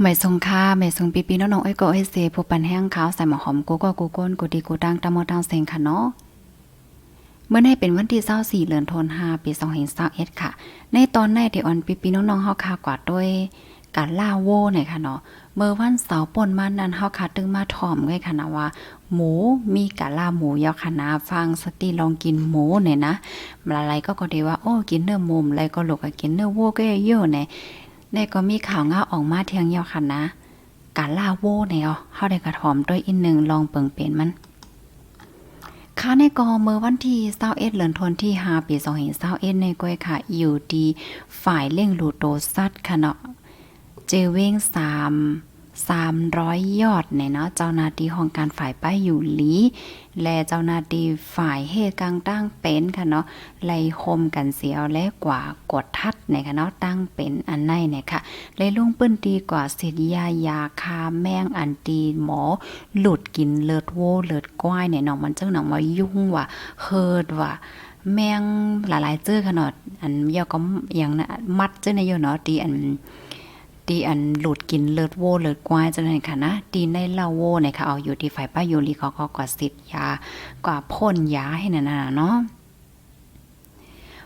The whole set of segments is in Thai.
ไม่ทรงค่าไม่ทรงปีปีน้องๆเอ้ยก็เอ้ยเสผู้ปันแห้งขาวใส่หมอหอมกูก็กูก้นกูดีกูดังตามมอตังเซงค่ะเนาะเมื่อในเป็นวันที่24เดือนธันวาคมปี2021ค่ะ ในตอนในที่ออนปีปีน้องๆเฮาคากว่าด้วยการล่าโว้เนี่ยค่ะเนาะเมื่อวันเสาร์ป่นมานั้นเฮาคาตึงมาถ่อมไว้ค่ะนะว่า หมูมีกาล่าหมูยาวค่ะนะฟังสติลองกินหมูเนี่ยนะหลายๆก็ก็ดีว่าโอ้กินเนื้อหมูอะไรก็หลกกินเนื้อวัวก็เยอะเนี่ย ในก็มีข่าวเงาออกมาเทียงเยาวค่ะนะการล่าโว้เนี่ยอ๋อเฮาได้กระถอมด้วยอีกหนึ่งลองเปิงเป็นมันค่ะในกอเมื่อวันที่21เดือนธันวาปีสองเห็นเศร้าเอ็ดในก้อยค่ะ อยู่ดีฝ่ายเล่งลูโตซัดค่ะเนาะเจเว้ง3 300 ยอดเนี่ยเนาะเจ้าหน้าที่ของการฝ่ายป้ายอยู่หลี และเจ้าหน้าที่ฝ่ายเหตุกลางตั้งเป็นค่ะเนาะไล่คมกันเสียวและกว่ากดทัดเนี่ยค่ะเนาะตั้งเป็นอันในเนี่ยค่ะเลยลงปื้นดีกว่าเสียยายาคาแมงอันตีหมอ หลุดกินเลือดโวเลือดก้อยเนี่ยเนาะมันเจ้าหนังว่ายุ่งว่ะเฮิดว่ะแมงหลายๆเจ้อค่ะเนาะอันเยาก็อย่างนะมัดเจ้าในเยเนาะตีอัน ตีอันหลุดกินเลือดโวเลือดกวายจังได๋ค่ะนะตีในเล่าโวเนี่ยค่ะเอาอยู่ที่ฝ่ายป้าโยลีเขาก็กว่าสิทธิ์ยากว่าพ่นยาให้นั่นน่ะเนาะ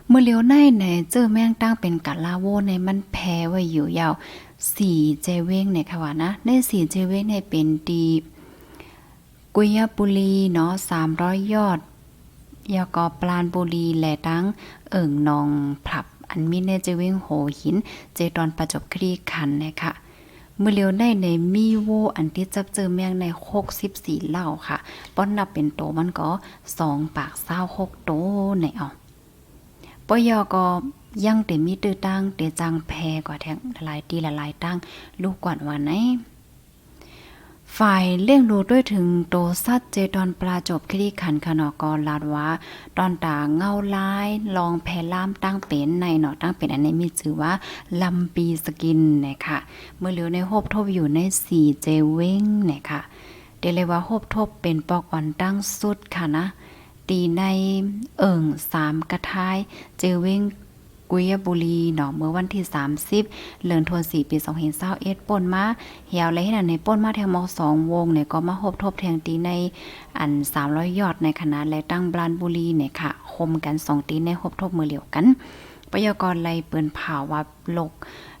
เมื่อเลี้ยวในในเจอแม่งตั้งเป็นกะลาโวในมันแพ้ไว้อยู่ยาวสี่เจเว้งเนี่ยค่ะว่านะในสี่เจเว้งเนี่ยเป็นตีกุยบุรีเนาะ300ยยอดยากอปลานบุรีแหละตั้งเอิ่งนองผลับ อันมีเนเจเวงโหหิน เจตอนประจบคลีคันนะคะเมื่อเลียวได้ในมีโวอันที่จับเจอแมงใน64เหล่าค่ะ ป้อนนับเป็นโตมันก็2ปาก26โตในเอาปยอก็ยังเตมีตื้อตั้งเตจังแพกว่าแทงหลายตีละลายตั้งลูกกว่าวันไหน ฝ่ายเลี่ยงรู้ด้วยถึงโตซัดเจดอนปลาจบคลี่ขันขนอกรลาดว่าตอนตาเงาลายลองแพล่ามตั้งเป็นในเนาะตั้งเป็นอันนี้มีชื่อว่าลำปีสกินนะคะเมื่อเหลียวในโฮบทบอยู่ในสี่เจเว้งนะคะเดเลยว่าโฮบทบเป็นปอกอ่อนตั้งสุดค่ะนะตีในเอิ่งสามกระทายเจเว้ง กุยบุรีเนาะเมื่อวันที่ 30เดือนธันวาคมปี2021ป่นมาเหี่ยวและเฮ็ดอันในป่นมาแทงมอสองวงเนี่ยก็มาหบทบแทงตีในอัน 300 ยอดในคณะและตั้งบลานบุรีเนี่ยค่ะคมกัน 2 ตีในหบทบมือเหลียวกันปยกรไลเปิ้นผ่าว่าโลก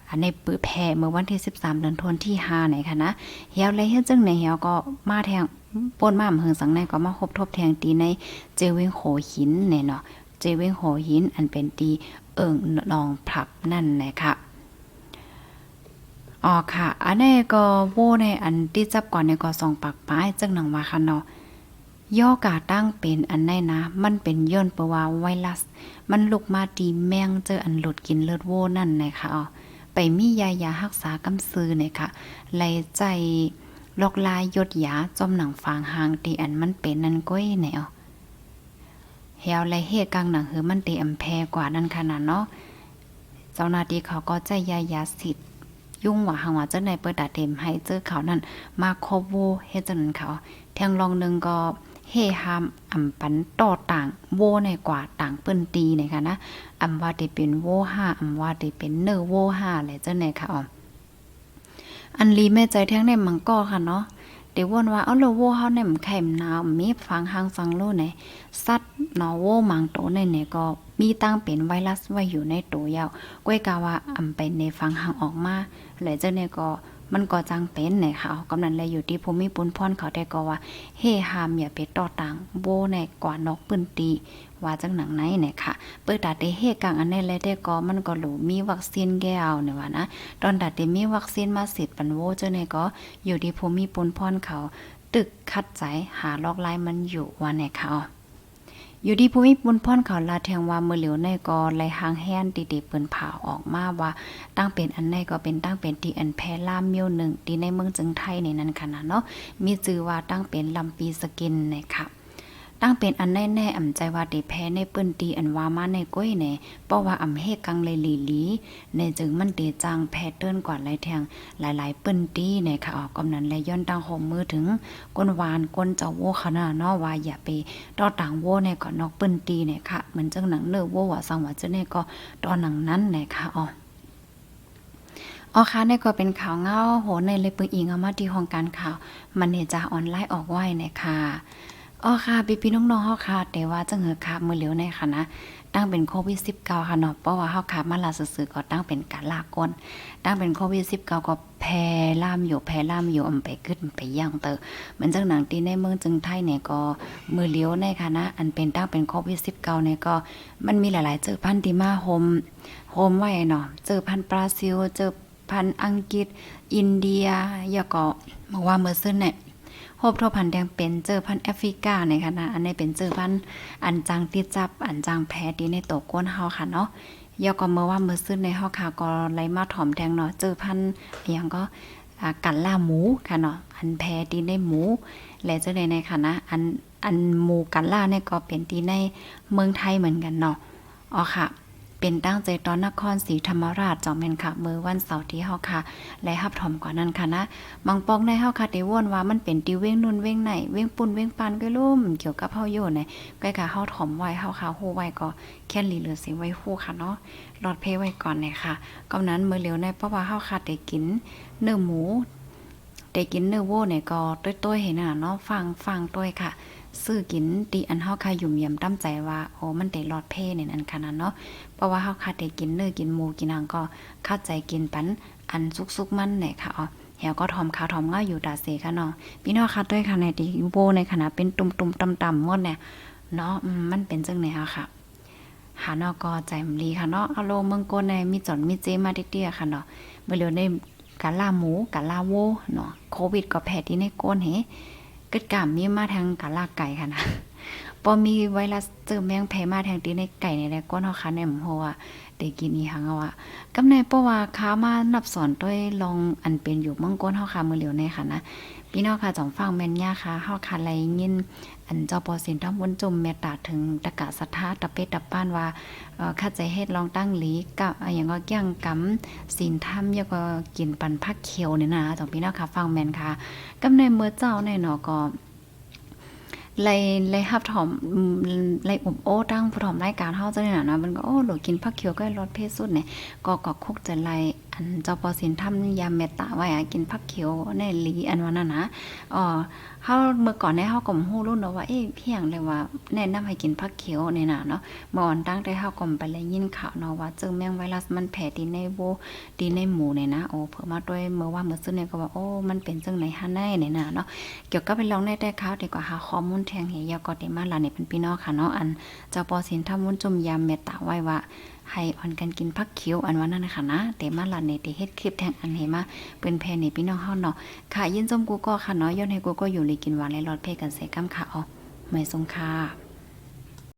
อันในปื้อแพ่เมื่อวันที่ 13 เดือนธันวาคมที่5ไหนค่ะนะเหี่ยวและเฮ็ดจังในเหี่ยวก็มาแทงป่นมาอำเภอสังในก็มาหบทบแทงตีในเจเวงโหหินเนี่ยเนาะเจเวงโหหินอันเป็นตี อิงนองผลับนั่นนะคะอ๋อค่ะ อันนี้ก็โว้ในอันที่จับก่อนในก็สองปากป้ายจังหนังว่าค่ะเนาะย่อกาตั้งเป็นอันไหนนะ มันเป็นย้อนเปว่าไวรัส มันลุกมาตีแมงเจออันหลุดกินเลือดโว้นั่นนะคะอ๋อไปมียายารักษากำซื้อเนี่ยค่ะไลใจลอกลายยดยาจอมหนังฟางหางตีอันมันเป็นนั่นก้อยแนว เฮียวและเฮกลางหนังหือมันเตีอำแพกว่านั้นขนาดเนาะเจ้าหน้าที่เขาก็ใจยายาสิทธิ์ยุ่งว่าหางว่าเจ้าในเปิดดาเต็มให้เจอเขานั่นมาคบโวเฮ็ดจังนั้นเขาแทงลองหนึงก็เฮฮามอำปันต่อต่างโวในกว่าต่างเปิ้นตีเนี่ยค่ะนะอำว่าได้เป็นโวห้าอำว่าได้เป็นเนอโวห้าแหละเจ้าในค่ะอ๋ออันลีแม่ใจแท้งในมังก็ค่ะเนาะ เดี๋ยววนว่าเอาโลโวเฮาเนี่ยมันไข่มนาวมีฟังหางสังโลไหนสัตว์นอโวมังโตในเนี่ยก็มีตั้งเป็นไวรัสไว้อยู่ในตัวยาวก้อยกาว่าอำไปในฟังหางออกมาแล้วเจ้าเนี่ยก็มันก็จังเป็นเนี่ยค่ะกำนันเลยอยู่ที่ภูมิปุนพรเขาได้ก็ว่าเฮหามอย่าไปต่อต่างโบในกว่านอกปืนตี ว่าจังหนังไหนเนี่ยค่ะ เปิดตัดได้เฮกลางอันในและได้ก็มันก็หลูมีวัคซีนแก้วเนี่ยว่านะ ตอนตัดได้มีวัคซีนมาสิทธิ์ปันโวเจ้าเนี่ยก็อยู่ที่ภูมิปุนพรเขา ตึกคัดใจหาลอกลายมันอยู่ว่าไหนเขาอยู่ที่ภูมิปุนพ่อนเขาลาแทงว่ามือเหลียวในกอไหลหางแห้นติติเปิ้นผ่าออกมาว่า ตั้งเป็นอันในก็เป็นตั้งเป็นตีอันแพล่ามเมียวหนึ่งตีในเมืองจึงไทยในนั้นขนาดเนาะมีชื่อว่าตั้งเป็นลำปีสกินนะคะ ตั้งเป็นอันแน่แน่อ่ำใจว่าติแพ้ในเปิ้นตีอันว่ามาในก้อยแน่เพราะว่าอ่ำเฮกังเลยหลีหลีในจึงมันเตจังแพ้เติ้นกว่าไหลแทงหลายๆ เปิ้นตีในค่ะออกกำนันและย้อนตั้งโฮมมือถึงก้นวานก้นเจ้าโวขนาดเนาะว่าอย่าไปต่อต่างโวในก่อนนอกเปิ้นตีเนี่ยค่ะเหมือนจังหนังเนื้อโวว่าสังว่าจะเนี่ยก็ตอนหนังนั้นเนี่ยค่ะอ๋ออ๋อค่ะนี่ก็เป็นข่าวเงาโหในเลยปึงอิงเอามาที่ห้องการข่าว มันเนี่ยจะออนไลน์ออกไว้เนยค่ะ อ๋อค่ะพี่ๆน้องๆเฮาค่ะแต่ว่าจังเหอค่ะมื้อเหลียวในค่ะนะตั้งเป็นโควิด19ค่ะเนาะเพราะว่าเฮาขามาลาซื่อๆก็ตั้งเป็นการลากก้นตั้งเป็นโควิด19ก็แพร่ล่ามอยู่แพร่ล่ามอยู่อำไปกึดไปย่างเตอเหมือนจังหนังที่ในเมืองจึงไทยเนี่ยก็มือเลี้ยวในค่ะนะอันเป็นตั้งเป็นโควิด19เนี่ยก็มันมีหลายๆเจอพันธุ์ที่มาโฮมโฮมไว้เนาะเจอพันธุ์บราซิล เจอพันธุ์อังกฤษ อินเดียแล้วก็บอกว่าเมื่อซึ่นเนี่ย โฮบทบพันธ์แดงเป็นเจอพันธ์แอฟริกาในค่ะอันนี้เป็นเจอพันธ์อันจางติดจับอันจางแพ้ดีในโตวก้นเฮาค่ะเนาะยอก็เมื่อว่ามือซื้อในเฮาค่ะก็ไลมาถอมแดงเนาะเจอพันธุ์อหยังก็กันล่าหมูค่ะเนาะอันแพ้ดีในหมู และเจอในในค่ะนะอันอันหมูกันล่าเนี่ยก็เป็นดีในเมืองไทยเหมือนกันเนาะอ๋อค่ะ เป็นตั้งใจตอนนครศรีธรรมราชจอมแม่นค่ะมือวันเสาร์ที่เฮาค่ะ และฮับถมกว่านั้นค่ะนะบางปองในเฮาค่ะได้ว่นว่ามันเป็นติเว้งนุ่นเว้งไหนเว้งปุ่นเว้งปานก็ลุ่มเกี่ยวกับเฮาอยู่ในใกล้กับเฮาถมไว้เฮาค่ะฮู้ไว้ก็แค่ลีเหลือสิไว้ฮู้ค่ะเนาะรอดเพไว้ก่อนเนี่ยค่ะกำนั้นมือเหลียวในเพราะว่าเฮาค่ะได้กินเนื้อหมูได้กินเนื้อโว้เนี่ยก็ต้อยๆเห็นน่ะเนาะฟังฟังต้อยค่ะ ซื้อกินตีอันเฮาค่ะยุ่มเยี่ยมตั้มใจว่าโอ้มันได้รอดเพ่เนี่ยนั่นขนาดเนาะเพราะว่าเฮาคัดได้กินเนื้อกินหมูกินหยังก็เข้าใจกินปันอันสุกๆมันเนี่ยค่ะอ๋อเหี่ยวก็ทอมขาวทอมง่ายอยู่ตาเสค่ะเนาะพี่น้องคัดด้วยค่ะในที่โบในขณะเป็นตุ่มๆต่ำๆหมดเนี่ยเนาะมันเป็นจังไหนอะค่ะหานาะก็ใจมลีค่ะเนาะอารมณ์เมืองโกนในมีจอนมีเจมาเตี้ยๆค่ะเนาะเมื่อเร็วในกาล่าหมูกาล่าโวเนาะโควิดก็แพร่ที่ในโกนเฮ กิดกามมีมาทางกาล่าไก่ค่ะนะพอมีไวรัสเจอแมงแพ้มาแทงตีในไก่ในแรก้นเฮาคันในหมโฮว่าเด็กินอีหังเอาอะกำในเพราะว่าค้ามานับสอนด้วยลองอันเป็นอยู่มังก้นเฮาค่ะมือเหลียวในค่ะนะพี่น้องค่ะจอมฟังแม่นย่าค่ะเฮาค่ะไรยิน อันเจ้าปอสินทำวนจุมเมตตาถึงตะกะสัทธาตะเปตตะป้านว่าข้าใจเฮ็ดลองตั้งหลีกับอะหยังก็เกี่ยงกำศีลธรรมแล้วก็กินปันผักเขียวเนี่ยนะจอมพี่น้องค่ะฟังแมนค่ะกำในเมื่อเจ้าในเนาะก็เลยเลยฮับถอมอืมเลยอบโอ้ตั้งผู้ถอมรายการเฮาจังเนี่ยนะมันก็โอ้โหลดกินผักเขียวก็ลดเพศสุดเนี่ยก็ก็คุกจะไล อันเจ้าปอสินทำยามเมตตาไว้กินผักเขียวในหลีอันว่านั่นนะอ๋อเฮาเมื่อก่อนเนี่ยเฮาก็บ่ฮู้รุ่นเนาะว่าเอ๊ะเพียงเลยว่าแนะนำให้กินผักเขียวเนี่ยน่ะเนาะเมื่ออ่อนตั้งแต่เฮาก็ไปเลยยินข่าวเนาะว่าเจอแมงไวรัสมันแผ่ดีในโบดีในหมูเนี่ยนะโอ้เพิ่นมาด้วยเมื่อว่าเมื่อซื้อเนี่ยก็ว่าโอ้มันเป็นจังไหนฮะในเนี่ยน่ะเนาะเกี่ยวกับไปลองในแต่ข่าวดีกว่าหาข้อมูลแทงเหียวก็ได้มาลานี่เป็นพี่น้องค่ะเนาะอันเจ้าปอสินทำมุนจุมยามเมตตาไว้ว่า ให้อ่อนกันกินผักเขียวอันว่านั่นนะคะนะแต่มาลานี่ได้เฮ็ดคลิปแทงอันให้มาเป็นแพนนี่พี่น้องเฮาเนาะค่ะยินจมกูก็ค่ะเนาะย้อนให้กูก็อยู่ลีกินหวานและรอดเพกันใส่กำค่ะเอไม่สงค่ะ